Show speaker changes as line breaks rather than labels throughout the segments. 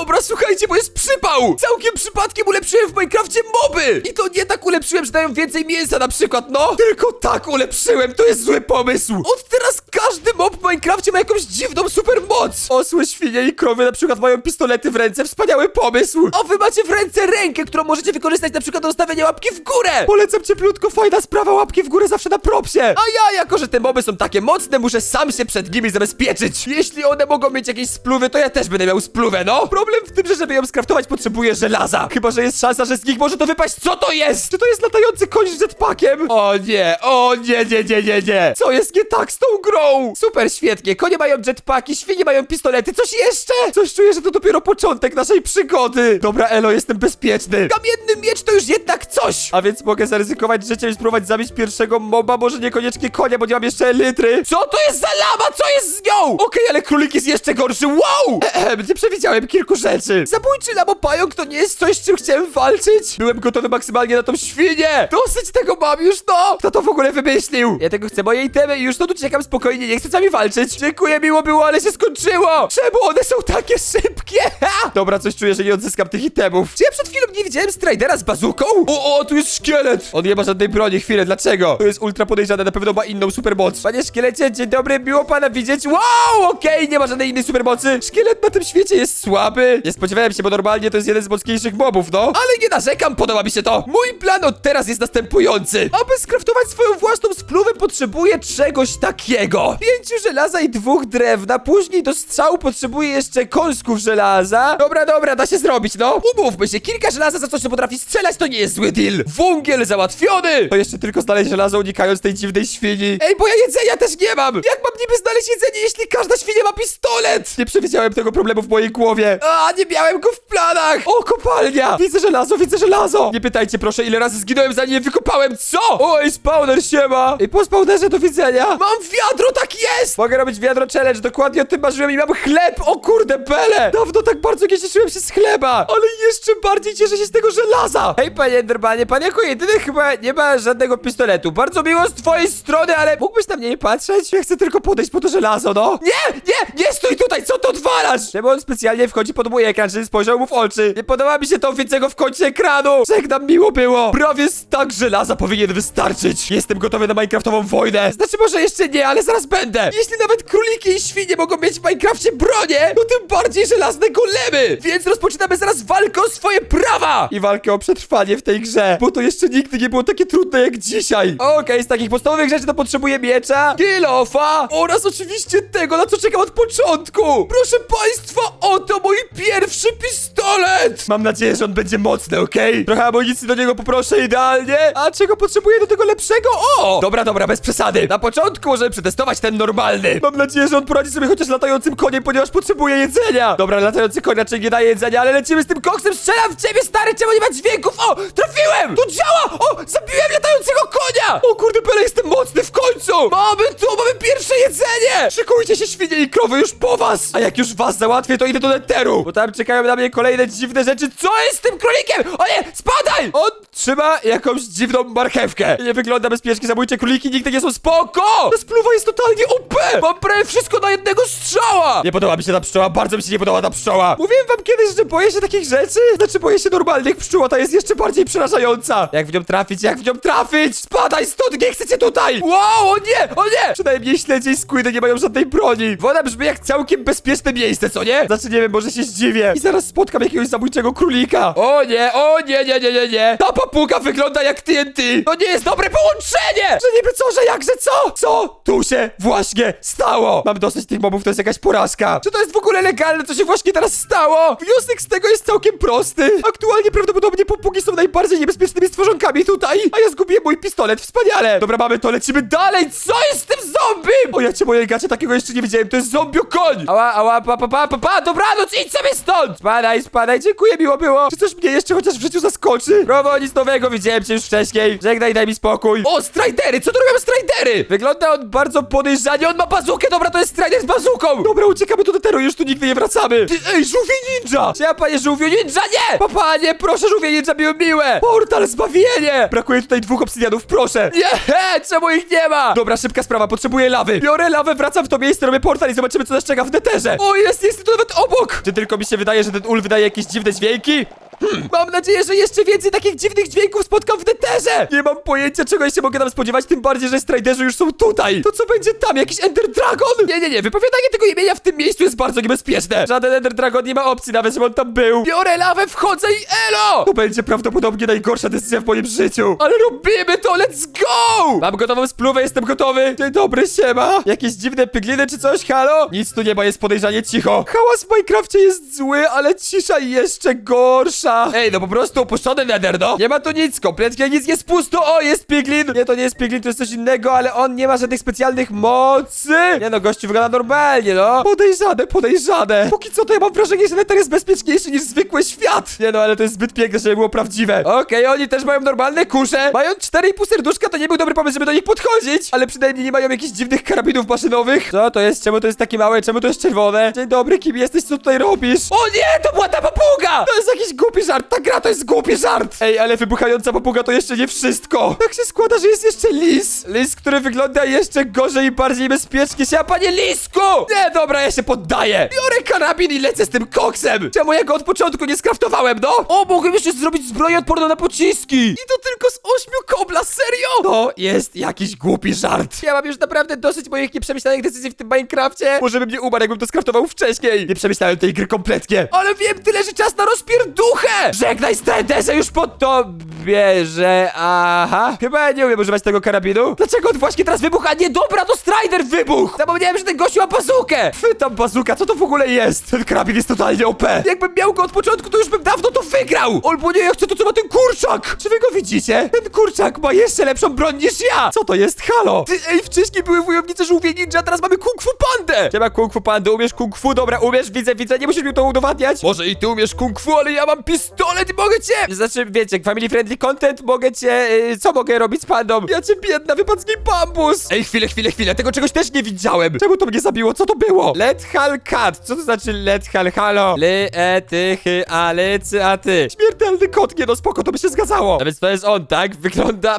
dobra, słuchajcie, bo jest przypał! Całkiem przypadkiem ulepszyłem w Minecrafcie moby! I to nie tak ulepszyłem, że dają więcej mięsa na przykład, no! Tylko tak ulepszyłem, to jest zły pomysł! Od teraz każdy mob w Minecrafcie ma jakąś dziwną supermoc! Osły, świnie i krowy na przykład mają pistolety w ręce, wspaniały pomysł! A wy macie w ręce rękę, którą możecie wykorzystać na przykład do ustawienia łapki w górę! Polecam cieplutko, fajna sprawa, łapki w górę zawsze na propsie! A ja, jako że te moby są takie mocne, muszę sam się przed nimi zabezpieczyć! Jeśli one mogą mieć jakieś spluwy, to ja też będę miał spluwę, no! Problem w tym, że żeby ją skraftować potrzebuję żelaza! Chyba, że jest szansa, że z nich może to wypaść, co to jest? Czy to jest latający koń z jetpackiem? O nie, o nie, nie, nie, nie, nie! Co jest nie tak z tą grą? Super świetnie, konie mają jetpacki, świnie mają pistolety, coś jeszcze? Coś czuję, że to dopiero początek naszej przygody! Dobra, Elo, jestem bezpieczny! Kamienny miecz to już jednak coś! A więc mogę zaryzykować życiem i spróbować zabić pierwszego moba, może niekoniecznie konia, bo nie mam jeszcze litry. Co to jest za lama? Co jest z nią? Okej, ale królik jest jeszcze gorszy, wow! Ehem, nie przewidziałem kilku rzeczy. Zabójczy lamopająk to nie jest coś, z czym chciałem walczyć. Byłem gotowy maksymalnie na tą świnię. Dosyć tego mam już, no! Kto to w ogóle wymyślił? Ja tego chcę, moje itemy i już to tu czekam spokojnie, nie chcę z walczyć. Dziękuję, miło było, ale się skończyło. Czemu one są takie szybkie? Dobra, coś czuję, że nie odzyskam tych itemów. Czy ja przed chwilą nie widziałem Stridera z bazuką? O, o, tu jest szkielet! On nie ma żadnej broni, chwilę, dlaczego? To jest ultra podejrzane, na pewno ma inną supermoc. Panie szkielecie, dzień dobry, miło pana widzieć. Wow, okej, nie ma żadnej innej supermocy. Szkielet na tym świecie jest słaby. Nie spodziewałem się, bo normalnie to jest jeden z mocniejszych mobów, no. Ale nie narzekam, podoba mi się to. Mój plan od teraz jest następujący. Aby skraftować swoją własną spluwę, potrzebuję czegoś takiego. Pięciu żelaza i dwóch drewna, później do strzału potrzebuję jeszcze kąsków żelaza. Dobra, dobra, da się zrobić, no. Umówmy się, kilka żelaza za coś, co potrafi strzelać, to nie jest zły deal. Wągiel załatwiony. To jeszcze tylko znaleźć żelazo, unikając tej dziwnej świni. Ej, bo ja jedzenia też nie mam. Jak mam niby znaleźć jedzenie, jeśli każda świnia ma pistolet? Nie przewidziałem tego problemu w mojej głowie. A, nie miałem go w planach. O, kopalnia. Widzę żelazo, widzę żelazo. Nie pytajcie proszę, ile razy zginąłem, zanim je wykopałem. Co? Oj, spawner siema. Ej, po spawnerze do widzenia. Mam wiadro, tak jest. Mogę robić wiadro challenge, dokładnie o tym marzyłem i mam chleb. O kurde, bele. Dawno tak bardzo nie cieszyłem się z chleba. Ale jeszcze bardziej cieszę się z tego żelaza. Hej, panie Endermanie, pan jako jedyny chyba nie ma żadnego pistoletu. Bardzo miło z twojej strony, ale mógłbyś na mnie nie patrzeć? Ja chcę tylko podejść po to żelazo, no. Nie, nie, nie stój tutaj, co to odwalasz? Czemu on specjalnie wchodzi pod mój ekran, żeby spojrzał mu w oczy? Nie podoba mi się to, widzę go w końcu ekranu. Żegnam, miło było. Prawie stak żelaza powinien wystarczyć. Jestem gotowy na minecraftową wojnę. Znaczy może jeszcze nie, ale zaraz będę. Jeśli nawet króliki i świnie mogą mieć w Minecrafcie bronię, to tym bardziej żelazne golemy. Więc rozpoczynamy zaraz walkę o swoje prawa. I walkę o przetrwanie w tej grze, bo to jeszcze nigdy nie było takie trudne jak dzisiaj. Okej, z takich podstawowych rzeczy to potrzebuję miecza, kilofa oraz oczywiście tego, na co czekam od początku. Proszę państwa, oto mój pierwszy pistolet. Mam nadzieję, że on będzie mocny, okej? Trochę amunicji do niego poproszę idealnie. A czego potrzebuję do tego lepszego? O! Dobra, dobra, bez przesady. Na początku możemy przetestować ten normalny. Mam nadzieję, że on poradzi sobie chociaż latającym koniem, ponieważ potrzebuje jedzenia. Dobra, latający koń raczej nie daje jedzenia, ale lecimy z tym koksem. Strzelam w ciebie, stary, czemu nie ma dźwięków? O, trafiłem! To działa! O, zabiłem latającego konia! O kurde, Pele, jestem mocny w końcu! Mamy tu, mamy pierwsze jedzenie! Szykujcie się, świnie i krowy, już po was! A jak już was załatwię, to idę do neteru, bo tam czekają na mnie kolejne dziwne rzeczy. Co jest z tym królikiem? O nie, spadaj! On trzyma jakąś dziwną marchewkę. Nie wygląda bezpiecznie, zabójcze króliki nigdy nie są spoko! Ta spluwa jest totalnie OP! Mam prawie wszystko na jednego strzała! Nie podoba mi się ta pszczoła, bardzo mi się nie podoba ta pszczoła. Mówiłem wam kiedyś, że boję się takich rzeczy? Znaczy boję się normalnych pszczół, a ta jest jeszcze bardziej przerażająca. Jak w nią trafić, jak w nią trafić? Spadaj stąd, nie chcecie tutaj! Wow, o nie, o nie! Przynajmniej śledzie i skłydy nie mają żadnej broni. Woda brzmi jak całkiem bezpieczne miejsce, co nie? Znaczy nie wiem, może się zdziwię. I zaraz spotkam jakiegoś zabójczego królika. O nie, o nie, nie, nie, nie, nie. Ta papuga wygląda jak TNT. To nie jest dobre połączenie! Że niby co, że jakże co? Co tu się właśnie stało? Mam dosyć tych mobów, to jest jakaś porażka. Czy to jest w ogóle legalne, co się właśnie teraz stało? Wniosek z tego jest całkiem prosty. Aktualnie prawdopodobnie papugi są najbardziej niebezpiecznymi stworzonkami tutaj, a ja zgubiłem mój pistolet, wspaniale. Dobra, mamy to, lecimy dalej. Co jest z tym zombie? O ja cię moje gacie, takiego jeszcze nie widziałem, to jest zombio koń. Ała, ała, pa, pa, pa, pa, pa, dobranoc, idź sobie stąd. Spadaj, spadaj, dziękuję, miło było. Czy coś mnie jeszcze chociaż w życiu zaskoczy? Brawo, nic nowego, widziałem cię już wcześniej. Żegnaj, daj mi spokój. O, strajdery, co tu robią strajdery? Wygląda on bardzo podejrzanie, on ma bazukę, dobra, to jest strider z bazuką. Dobra, uciekamy do teteru, już tu nigdy nie wracamy. Ty, ej, żółwie ninja! Ja panie żółwiu ninja? Nie! Papa, nie, proszę żółwie ninja, miły miłe! Portal, zbawienie! Brakuje tutaj dwóch obsydianów, proszę! Nie, he, czemu ich nie ma? Dobra, szybka sprawa, potrzebuję lawy. Biorę lawę, wracam w to miejsce, robię portal i zobaczymy, co nas czeka w neterze. O, jest, jest tu nawet obok! Czy tylko mi się wydaje, że ten ul wydaje jakieś dziwne dźwięki? Hmm, mam nadzieję, że jeszcze więcej takich dziwnych dźwięków spotkam w neterze! Nie mam pojęcia, czego się mogę tam spodziewać, tym bardziej, że Striderzy już są tutaj! To co będzie tam? Jakiś Ender Dragon? Nie, nie, nie, wypowiadanie tego imienia w tym miejscu jest bardzo niebezpieczne! Żaden Ender Dragon nie ma opcji nawet, żeby on tam był! Biorę lawę, wchodzę i elo! To będzie prawdopodobnie najgorsza decyzja w moim życiu! Ale robimy to, let's go! Mam gotową spluwę, jestem gotowy! Dzień dobry, siema! Jakieś dziwne pigliny czy coś, halo? Nic tu nie ma, jest podejrzanie cicho. Hałas w Minecrafcie jest zły, ale cisza jeszcze gorsza. Ej, no po prostu opuszczony nether, no. Nie ma tu nic, kompletnie nic jest pusto. O, jest piglin. Nie, to nie jest piglin, to jest coś innego, ale on nie ma żadnych specjalnych mocy. Nie no, gościu wygląda normalnie, no. Podejrzane, podejrzane. Póki co to ja mam wrażenie, że nether jest bezpieczniejszy niż zwykły świat. Nie no, ale to jest zbyt piękne, żeby było prawdziwe. Okej, oni też mają normalne kusze. Mają 4,5 serduszka, to nie był dobry pomysł, żeby do nich podchodzić. Ale przynajmniej nie mają jakichś dziwnych karabinów maszynowych. Co to jest? Czemu to jest takie małe? Czemu to jest czerwone? Dzień dobry, kim jesteś? Co tutaj robisz? O nie, to była ta papuga! To jest jakiś głupi żart. Ta gra to jest głupi żart. Ej, ale wybuchająca papuga to jeszcze nie wszystko. Tak się składa, że jest jeszcze lis. Lis, który wygląda jeszcze gorzej i bardziej bezpiecznie się. A panie lisku! Nie, dobra, ja się poddaję. Biorę karabin i lecę z tym koksem. Czemu ja go od początku nie skraftowałem, no? O, mogłem jeszcze zrobić zbroję odporną na pociski. I to tylko z ośmiu kobla, serio? To jest jakiś głupi żart. Ja mam już naprawdę dosyć moich nieprzemyślanych decyzji w tym Minecrafcie. Może bym nie umarł, jakbym to skraftował wcześniej. Nie przemyślałem tej gry kompletnie. Ale wiem, tyle, że czas na rozpierduchę! Żegnaj Stendesa już po to bierze. Aha. Chyba ja nie umiem używać tego karabinu. Dlaczego on właśnie teraz wybucha? Nie, dobra, to Strider wybuch! Zapomniałem, że ten gościu ma bazukę. Chwytam bazuka, co to w ogóle jest? Ten karabin jest totalnie OP. Jakbym miał go od początku, to już bym dawno to wygrał. Albo nie, ja chcę to, co ma ten kurczak. Czy wy go widzicie? Ten kurczak ma jeszcze lepszą broń niż ja. Co to jest? Halo? Ty, ej, wcześniej były wojownicze żółwie ninja, teraz mamy kung fu pandę. Siema kung fu pandę, umiesz kung fu? Dobra, umiesz, widzę, widzę, nie musisz mi to udowadniać. Może i ty umiesz kung fu, ale ja mam pistolet i mogę cię... Znaczy, wiecie, family friendly content, mogę cię... Yy, co mogę robić z pandą? Ja cię biedna, wypadł z bambus. Ej, chwilę, chwilę, chwilę, tego czegoś też nie widziałem. Czemu to mnie zabiło? Co to było? Let hal cat. Co to znaczy let hal halo? Ly, e, ty, hy, a, ly, cy, a, ty. Śmiertelny kot, nie no spoko, to by się zgadzało. A to jest on, tak? Wygląda...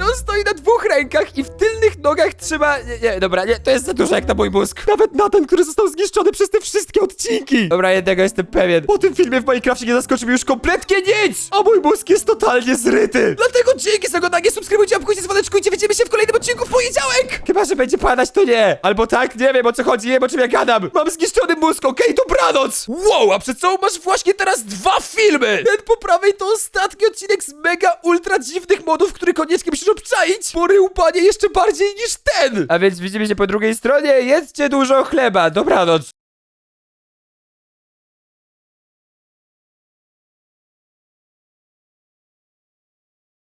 On stoi na dwóch rękach i w tylnych nogach trzyma... Nie, nie, dobra, nie, to jest za dużo jak na mój mózg. Nawet na ten, który został zniszczony przez te wszystkie odcinki. Dobra, jednego jestem pewien. Po tym filmie w Minecrafcie nie zaskoczy mi już kompletnie nic! A mój mózg jest totalnie zryty. Dlatego dzięki za oglądanie, subskrybujcie, łapkujcie dzwoneczku i widzimy się w kolejnym odcinku w poniedziałek! Chyba, że będzie padać, to nie. Albo tak, nie wiem o co chodzi, nie wiem o czym ja gadam. Mam zniszczony mózg, okej, dobranoc! Wow, a przed sobą masz właśnie teraz dwa filmy! Ten po prawej to ostatni odcinek z mega ultra dziwnych modów, który koniecznie musisz obczaić! Porył panie jeszcze bardziej niż ten! A więc widzimy się po drugiej stronie, jedzcie dużo chleba, dobranoc!